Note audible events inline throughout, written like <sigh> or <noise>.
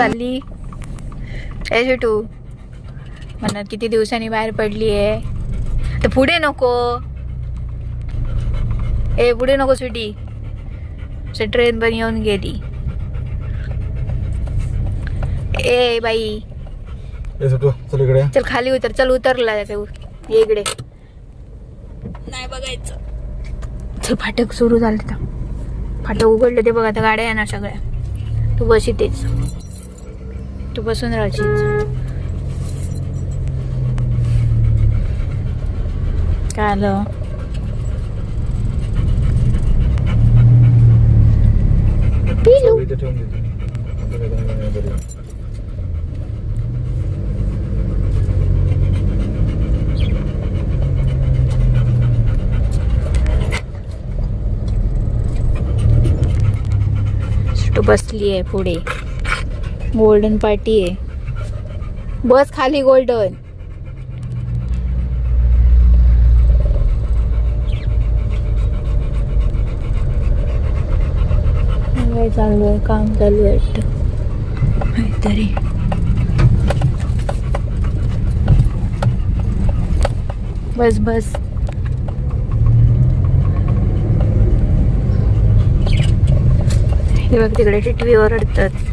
चालली ए छोटू म्हणत किती दिवसांनी बाहेर पडली आहे तर पुढे नको. ए पुढे नको सुटी ट्रेन पण येऊन गेली. ए बाई. चल इकडे. चल खाली उतर. चल उतरला ये इकडे. नाही बघायचं. चल फाटक सुरू झालं तर फाटक उघडलं ते बघ आता गाड्या येणार सगळ्या. तू बस इथेच. तू बसून राहायची काय आलं? बसली आहे पुढे. गोल्डन पार्टी आहे. बस खाली गोल्डन काय चालू आहे? काम चालू आहे वाटतं. काहीतरी. बस बस. हे बघ तिकडे टिटवी ओरडतात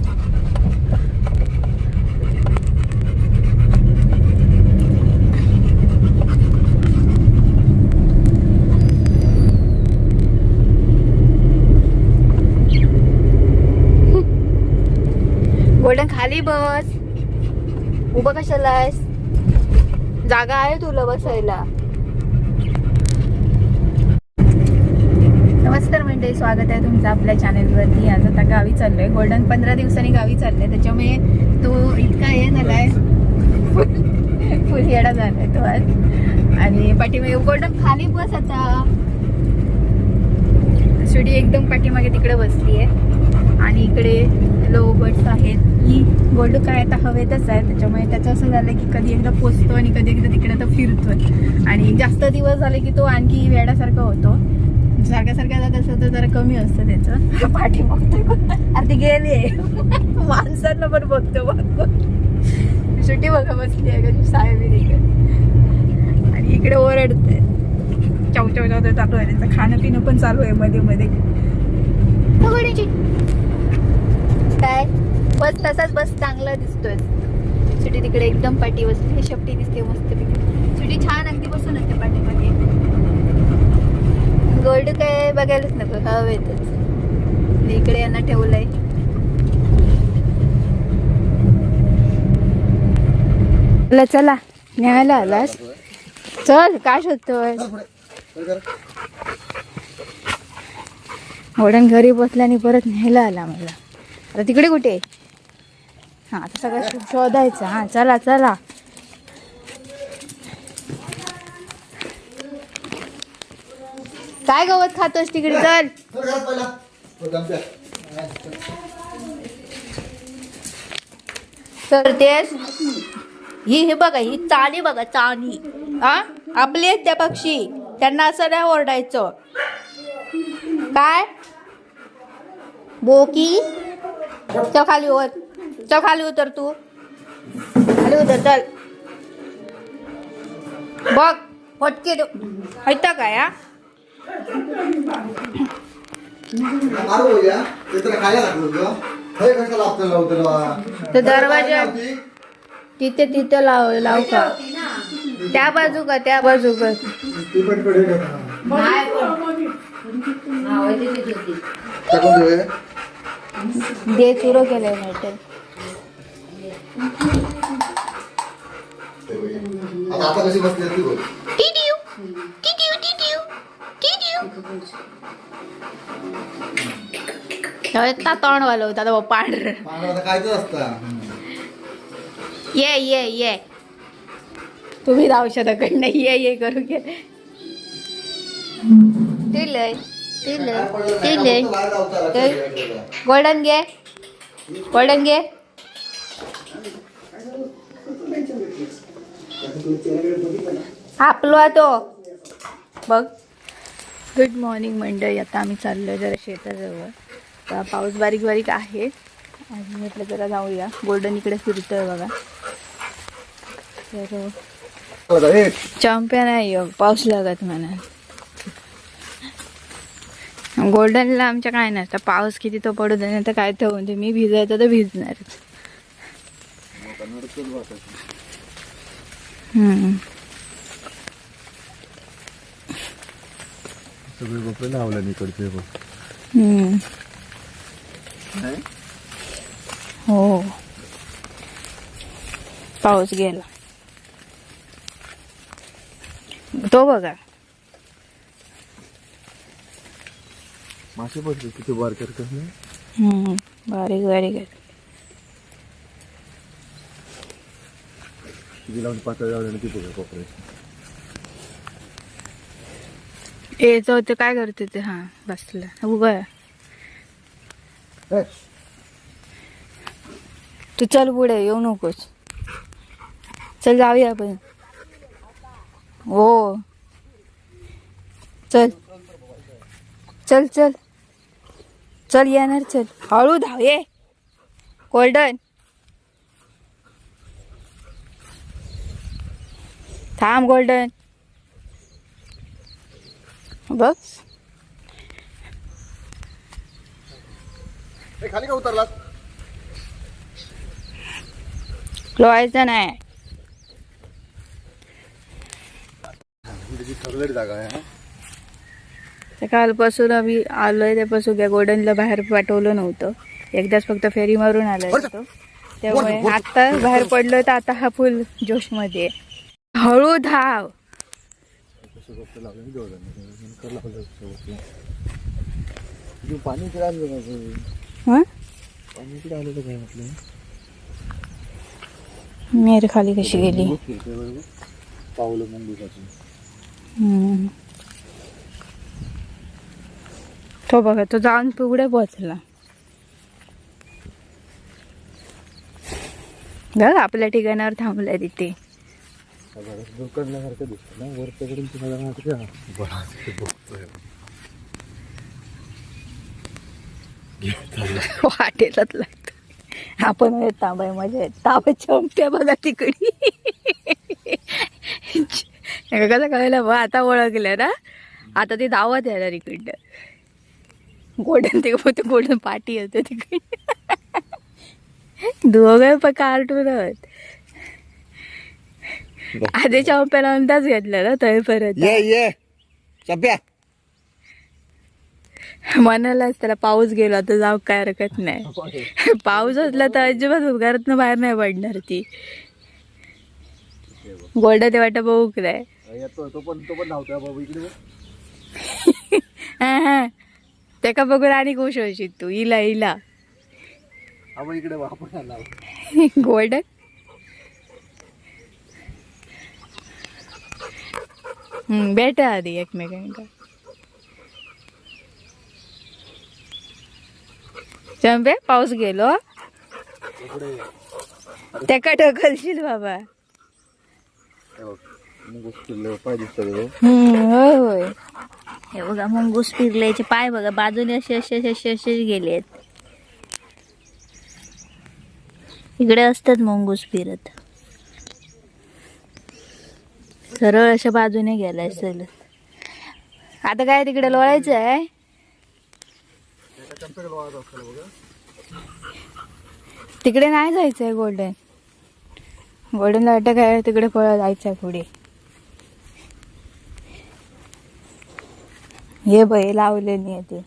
खाली बस. उभं कशाला आहेस? जागा आहे तुला बसायला. नमस्कार मंडळी स्वागत आहे तुमचं आपल्या चॅनेलवरती आज आता गावी चाललोय. गोल्डन पंधरा दिवसांनी गावी चाललंय. त्याच्यामुळे तो इतका हे झालाय. फुल येडा झालाय तो आज. आणि पाठीमागे गोल्डन खाली बस आता. स्टुडिओ एकदम पाठीमागे तिकडे बसली आहे आणि इकडे हॅलो बर्ड्स आहेत. की गोल्ड काय आता हवेतच आहे. त्याच्यामुळे त्याचं असं झालं की कधी एकदा पोचतो आणि कधी एकदा तिकडे तर फिरतोय. आणि जास्त दिवस झाले की तो आणखी वेड्यासारखा होतो. सारख्या सारख्या जात असं तर जरा कमी असतं त्याचं. पाठी बघतोय अरे ती गेली माणसांना पण बघतो बघतो सुट्टी बघा बसली आहे कधी साहेब आणि इकडे ओरडते. चौ चौ चालू आहे. त्यांचं खाणं पिणं पण चालू आहे मध्ये मध्ये. काय बस तसाच बस चांगला दिसतोय. सुटी तिकडे एकदम पाठी बसली. शेपटी दिसते मस्त सुटी छान अगदी बसून असते पाठीमागे. गोल्ड काय बघायलाच नको हवेतच इकडे यांना ठेवलंय. चला चला. न्यायला आलास. चल काय शोधतोय? घोड्यान घरी बसल्याने परत न्यायला आला मला. आता तिकडे कुठे? हा आता सगळं शोधायचं. हा चला चला. काय गवत खातोस तिकडे? चल. तर तेच ही हे बघा ही चाणी बघा चाणी हा? आपले त्या पक्षी. त्यांना असं नाही ओरडायचं. काय? बोकी? चल खाली उतर. चल खाली उतर तू. खाली उतर चल. बघ फटके देऊ. ऐकता काय हा? तर होतं. हे होतं दरवाजा तिथे तिथे लाव लाव का? त्या बाजू का त्या बाजू का? ती दे सुरू केलंय नाहीतर आता आता कशी बसली ती बोल. इतका तोंड वाला होता तो पांढर. कायच असतं. ये ये ये. तुम्ही औषधाकडनं ये ये करू घे. दिलंय दिलंय. गोल्डन घे गोल्डन घे आपलो तो बघ गुड मॉर्निंग मंडळी आता आम्ही चाललो जरा शेताजवळ. आता पाऊस बारीक बारीक आहे. आज म्हटलं जरा जाऊया. गोल्डन इकडे फिरतोय बघा. तर हे चॅम्पियन नाही ह्यो, पाऊस लागत म्हणा गोल्डनला आमच्या काय नसतं पाऊस किती तो पडू दे नाही तर काय होऊन दे मी भिजायचं तर भिजणार हम्म. सगळे कपडे लावले. हो. पाऊस गेला. तो बघा. मासे पडते किती कसं हम्म. बारीक बारीक किती लावून पातळ लावले किती ए जाऊ ते काय करते ते? हा बसला. उभा आहे. तू चल पुढे येऊ नकोस. चल जाऊया आपण. हो. चल. चल चल. चल येणार चल. हळू धाव ये. गोल्डन. थांब गोल्डन. बस हे, खाली का उतरला लोहायचं नाही. जागा आहे. तर कालपासून आम्ही आलोय त्यापासून त्या गोल्डनला बाहेर पाठवलं नव्हतं. एकदाच फक्त फेरी मारून आलाय तो. त्यामुळे आता बाहेर पडलो तर आता हा फुल जोशमध्ये हळू धाव. कसं कपडे लावले ना जेवढं तो बघा तो जाऊन पुढे पोहोचला. बघ आपल्या ठिकाणावर थांबलाय तिथे. करण्यासारखं दिसतं ना वरच्याकडून तुम्हाला वाटेलाच लागत आपण म्हणत तांबाय मजा ताबा चमत्या बघा तिकडे. कसं कळलं बा आता ओळखलं ना? आता ते दावत यायला तिकडनं गोल्डन ते ते गोल्डन पार्टी येते तिकडे. दोघं पण कार्टून आहेत. आधी चंप्याला अंदाज घेतला ना तरी परत. ये ये. चंप्या मनालाच त्याला पाऊस गेला तर जाऊ काय हरकत नाही. पाऊस असला तर अजिबात घरातनं बाहेर नाही पडणार ती. गोल्डा ते वाटा बघू काय तो पण तो पण. <laughs> हा हा. त्याका बघून आणि खुश होशील तू. इला इला. इकडे आला. गोल्डन भेटा आधी एकमेकांका चंपे पाऊस गेलो? त्याका ढकलशील बाबा. हे होय होय. हे बघा मंगूस फिरल्याचे पाय बघा बाजूने असे असे असे असे असे गेलेत. इकडे असतात मंगूस फिरत सरळ अशा बाजूने गेलाय चल. आता काय तिकडे लोळायचं आहे तिकडे नाही जायचंय गोल्डन. गोल्डन लाटा काय तिकडे पळ जायचंय पुढे. हे बाई लावलेली आहे ते.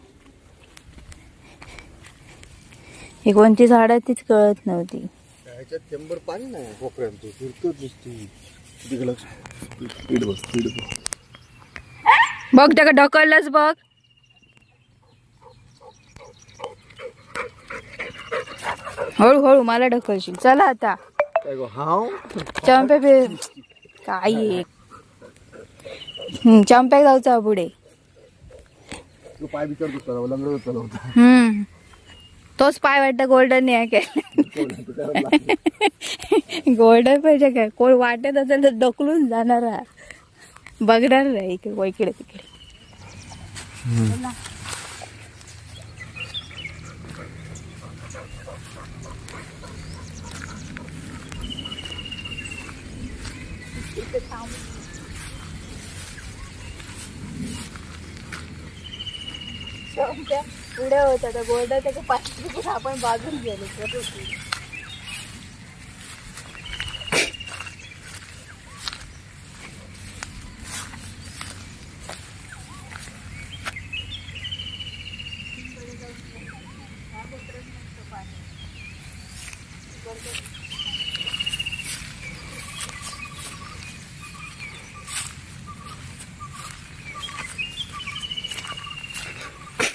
ही कोणती झाड तीच कळत नव्हती. ह्याच्यात चेंबर पाणी नाही कोपऱ्यात तू फिरतोच नुसती. तिकडे लक्ष. स्पीड बघ स्पीड बघ बघ त्याला ढकललंच बघ. हळूहळू मला ढकलशील. चला आता. चंपे काय चंपे जाऊचा पुढे. पाय हम्म. तोच पाय वाटतं गोल्डन आहे काय? गोल्डन पाहिजे काय? कोण वाटत असेल तर डकलून जाणार बघणार नाही इकडे इकडे तिकडे. Thank you. त्या उड्या होत्या त्या गोल्डाच्या पाच आपण बाजून गेलो.